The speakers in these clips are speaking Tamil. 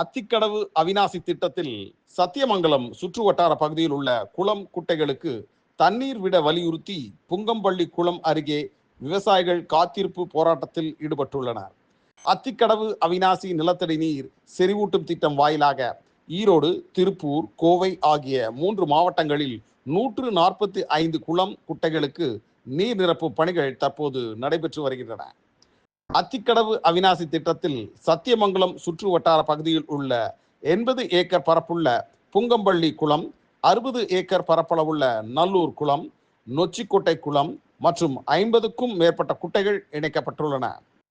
அத்திக்கடவு அவிநாசி திட்டத்தில் சத்தியமங்கலம் சுற்று வட்டார பகுதியில் உள்ள குளம் குட்டைகளுக்கு தண்ணீர் விட வலியுறுத்தி புங்கம்பள்ளி குளம் அருகே விவசாயிகள் காத்திருப்பு போராட்டத்தில் ஈடுபட்டுள்ளனர். அத்திக்கடவு அவிநாசி நிலத்தடி நீர் செறிவூட்டும் திட்டம் வாயிலாக ஈரோடு திருப்பூர் கோவை ஆகிய மூன்று மாவட்டங்களில் நூற்று நாற்பத்தி ஐந்து குளம் குட்டைகளுக்கு நீர் நிரப்பும் பணிகள் தற்போது நடைபெற்று வருகின்றன. அத்திக்கடவு அவிநாசி திட்டத்தில் சத்தியமங்கலம் சுற்று வட்டார பகுதியில் உள்ள எண்பது ஏக்கர் பரப்புள்ள புங்கம்பள்ளி குளம் அறுபது ஏக்கர் பரப்பளவுள்ள நல்லூர் குளம் நொச்சிக்கோட்டை குளம் மற்றும் ஐம்பதுக்கும் மேற்பட்ட குட்டைகள் இணைக்கப்பட்டுள்ளன.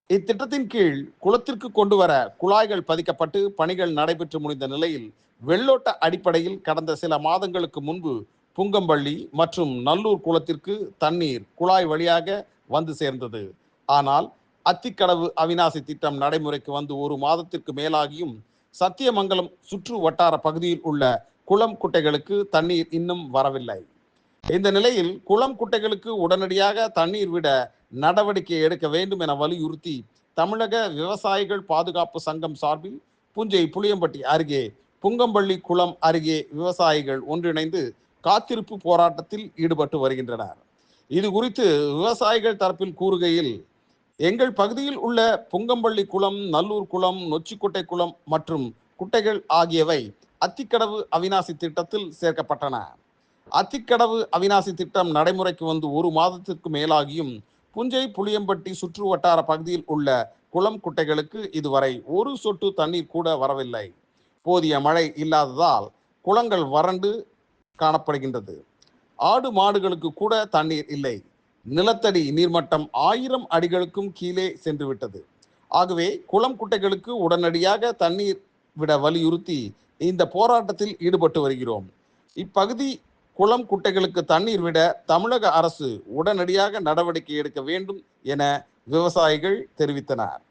இத்திட்டத்தின் கீழ் குளத்திற்கு கொண்டு வர குழாய்கள் பதிக்கப்பட்டு பணிகள் நடைபெற்று முடிந்த நிலையில் வெள்ளோட்ட அடிப்படையில் கடந்த சில மாதங்களுக்கு முன்பு புங்கம்பள்ளி மற்றும் நல்லூர் குளத்திற்கு தண்ணீர் குழாய் வழியாக வந்து சேர்ந்தது. ஆனால் அத்திக்கடவு அவிநாசி திட்டம் நடைமுறைக்கு வந்து ஒரு மாதத்திற்கு மேலாகியும் சத்தியமங்கலம் சுற்று வட்டார பகுதியில் உள்ள குளம் குட்டைகளுக்கு தண்ணீர் இன்னும் வரவில்லை. இந்த நிலையில் குளம் குட்டைகளுக்கு உடனடியாக தண்ணீர் விட நடவடிக்கை எடுக்க வேண்டும் என வலியுறுத்தி தமிழக விவசாயிகள் பாதுகாப்பு சங்கம் சார்பில் புஞ்சை புளியம்பட்டி அருகே புங்கம்பள்ளி குளம் அருகே விவசாயிகள் ஒன்றிணைந்து காத்திருப்பு போராட்டத்தில் ஈடுபட்டு வருகின்றனர். இது குறித்து விவசாயிகள் தரப்பில் கூறுகையில் எங்கள் பகுதியில் உள்ள புங்கம்பள்ளி குளம் நல்லூர் குளம் நொச்சிக்குட்டை குளம் மற்றும் குட்டைகள் ஆகியவை அத்திக்கடவு அவிநாசி திட்டத்தில் சேர்க்கப்பட்டன. அத்திக்கடவு அவிநாசி திட்டம் நடைமுறைக்கு வந்து ஒரு மாதத்திற்கு மேலாகியும் புஞ்சை புளியம்பட்டி சுற்று வட்டார பகுதியில் உள்ள குளம் குட்டைகளுக்கு இதுவரை ஒரு சொட்டு தண்ணீர் கூட வரவில்லை. போதிய மழை இல்லாததால் குளங்கள் வறண்டு காணப்படுகின்றது. ஆடு மாடுகளுக்கு கூட தண்ணீர் இல்லை. நிலத்தடி நீர்மட்டம் ஆயிரம் அடிகளுக்கும் கீழே சென்று விட்டது ஆகவே குளம் குட்டைகளுக்கு உடனடியாக தண்ணீர் விட வலியுறுத்தி இந்த போராட்டத்தில் ஈடுபட்டு வருகிறோம். இப்பகுதி குளம் குட்டைகளுக்கு தண்ணீர் விட தமிழக அரசு உடனடியாக நடவடிக்கை எடுக்க வேண்டும் என விவசாயிகள் தெரிவித்தனர்.